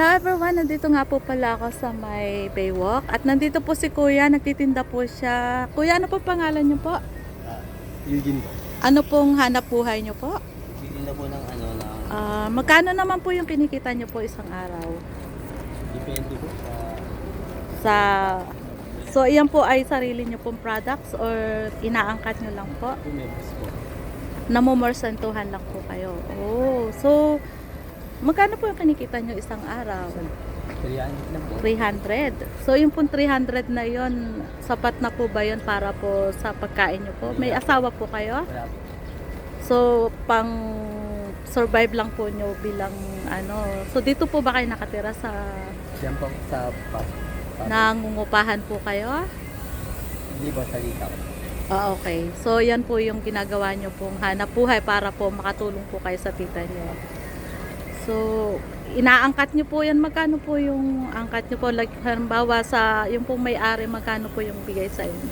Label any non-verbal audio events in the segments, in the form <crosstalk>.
Hello everyone, nandito nga po pala ako sa may Baywalk at nandito po si Kuya, nagtitinda po siya. Kuya, ano po pangalan niyo po? Ah, Eugene po. Ano pong hanap buhay niyo po? Na po ng ano na Ah, magkano naman po yung kinikita niyo po isang araw? depende po sa Sa So, iyan po ay sarili niyo pong products or inaangkat niyo lang po? Namumorsantuhan lang po kayo. Oh, so magkano po yung kinikita niyo isang araw? Kaya lang po. 300. So yung pong 300 na yon sapat na po ba yon para po sa pagkain nyo po? May asawa po kayo? Wala po. So pang survive lang po nyo bilang ano. So dito po ba kayo nakatira sa Diyan po sa pas. pas nangungupahan po kayo? Hindi po sa likaw. Ah, okay. So yan po yung ginagawa nyo pong hanap buhay para po makatulong po kayo sa tita nyo. So inaangkat nyo po yan. Magkano po yung angkat nyo po? Like, halimbawa sa yung pong may-ari, magkano po yung bigay sa inyo?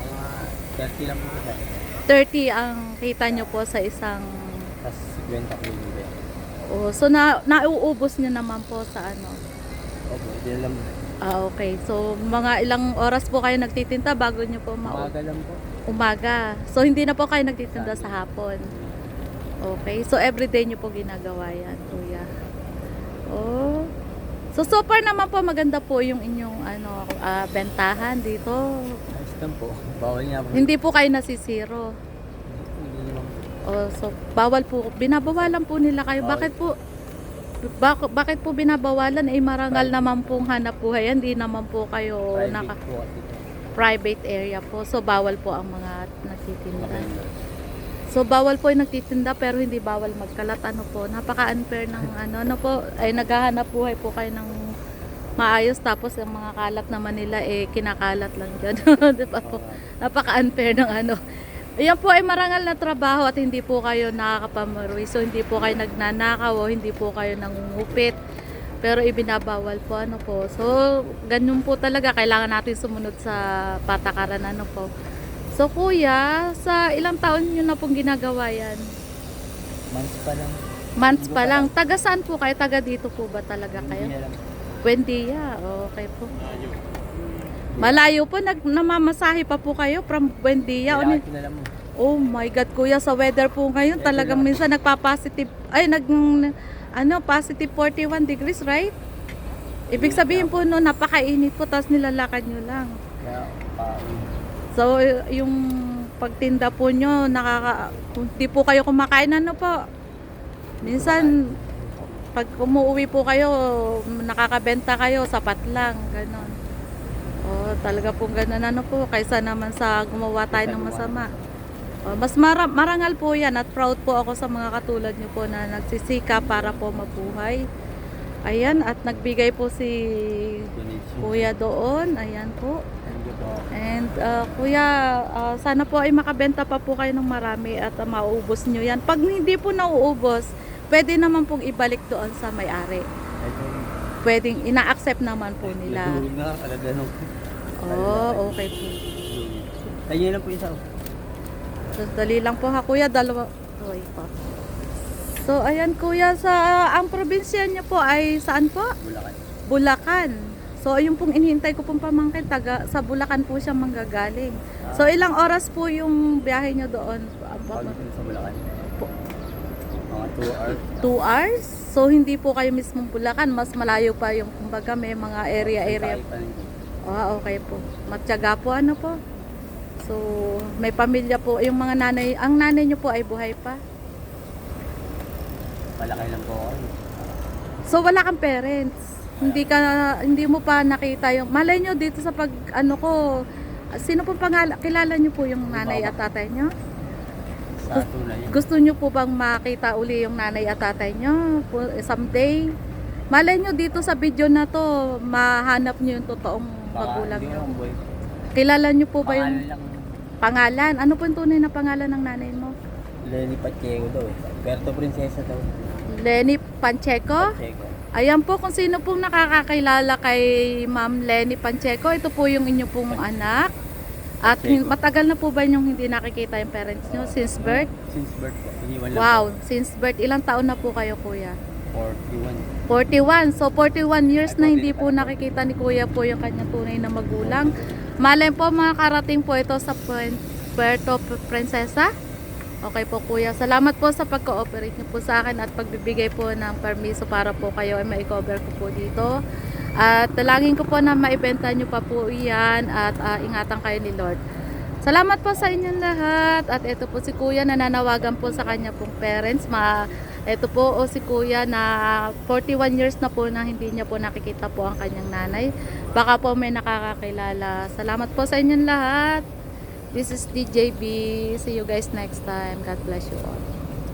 Mga 30 lang po sa 30 ang kita nyo po sa isang Tapos 50 po yung bibig. oh, so na nauubos nyo naman po sa ano Opo, hindi lang. ah okay so mga ilang oras po kayo nagtitinda bago nyo po ma Umaga lang po. umaga so hindi na po kayo nagtitinda sa hapon okay so everyday nyo po ginagawa yan kuya oh so so far naman po maganda po yung inyong ano ah, bentahan dito Ayos lang po. Bawal nga po. hindi po kayo nasisiro. Oh, so bawal po, binabawalan po nila kayo. Bawal. Bakit po bak- bakit po binabawalan? Eh marangal Private. naman pong hanap buhay. Hindi naman po kayo Private naka po private area po. So bawal po ang mga nagtitinda. So bawal po yung nagtitinda pero hindi bawal magkalat. Ano po? Napaka-unfair ng ano, ano po? Ay naghahanap buhay po kayo ng maayos tapos ang mga kalat naman nila eh kinakalat lang dyan. <laughs> Di ba po? Napaka-unfair ng ano. Ayan po ay marangal na trabaho at hindi po kayo nakakapamaroy. So hindi po kayo nagnanakaw hindi po kayo nangungupit. Pero ibinabawal po ano po. So ganun po talaga kailangan natin sumunod sa patakaran ano po. So kuya, sa ilang taon nyo na pong ginagawa yan? Months pa lang. Months pa lang. Taga saan po kayo? Taga dito po ba talaga kayo? lang. Buendia. Okay po. Malayo po, nag, namamasahe pa po kayo from Buendia. Kailangan mo. Oh my God, kuya, sa weather po ngayon, Weather talagang lang. minsan nagpa-positive, ay, nag, ano, positive 41 degrees, right? Ibig sabihin po no, napakainit po, tapos nilalakad nyo lang. Kaya So, yung pagtinda po nyo, nakaka, kung di po kayo kumakain, ano po? Minsan, pag umuwi po kayo, nakakabenta kayo, sapat lang, ganon. Oh, talaga pong ganon ano po, kaysa naman sa gumawa tayo ng masama. Oh, mas mara- marangal po yan at proud po ako sa mga katulad niyo po na nagsisika para po mabuhay. Ayan, at nagbigay po si. Kuya doon. Ayan po. And uh, kuya, uh, sana po ay makabenta pa po kayo ng marami at uh, mauubos nyo yan. Pag hindi po nauubos, pwede naman pong ibalik doon sa may-ari. Pwedeng ina-accept naman po nila. Na talaga nung. Oh, okay po. Kanya lang po isa. Dali lang po ha kuya, dalawa. Okay po. So, ayan kuya, sa ang probinsya niyo po ay saan po? Bulacan. Bulacan. So, yung pong inihintay ko pong pamangkin, taga, sa Bulacan po siya manggagaling. So, ilang oras po yung biyahe niyo doon? Sa Bulacan. Mga 2 hours. Two hours? So, hindi po kayo mismong Bulacan. Mas malayo pa yung, kumbaga, may mga area-area. Ah, okay po. Matyaga po, ano po? So, may pamilya po. Yung mga nanay, ang nanay niyo po ay buhay pa? Malaki lang po ako. So, wala kang parents? Hindi ka, hindi mo pa nakita yung, malay nyo dito sa pag, ano ko, sino pong pangalan, kilala nyo po yung nanay at tatay nyo? Sa tunay. Gusto nyo po bang makita uli yung nanay at tatay nyo someday? Malay nyo dito sa video na to, mahanap nyo yung totoong magulang nyo. Kilala nyo po ba yung Pangalan? Ano po yung tunay na pangalan ng nanay mo? Lenny Pacheco daw eh. Puerto Princesa daw. Lenny Pancheco? Pacheco. Ayan po kung sino pong nakakakilala kay Ma'am Lenny Pancheco. Ito po yung inyo pong anak. At Pancheco. matagal na po ba yung hindi nakikita yung parents nyo? Since birth? Since birth po. Iniwan lang Wow, po. since birth. Ilang taon na po kayo kuya? 41. 41. So 41 years na hindi po nakikita ni Kuya po yung kanyang tunay na magulang. Malay po mga karating po ito sa Puerto Princesa. Okay po Kuya. Salamat po sa pag-cooperate niyo po sa akin at pagbibigay po ng permiso para po kayo ay mai-cover ko po dito. At talangin ko po na maibenta niyo pa po iyan at ah, ingatan kayo ni Lord. Salamat po sa inyong lahat. At ito po si Kuya nananawagan po sa kanya pong parents. Ma ito po o si Kuya na 41 years na po na hindi niya po nakikita po ang kanyang nanay. Baka po may nakakakilala. Salamat po sa inyong lahat. This is DJB. See you guys next time. God bless you all.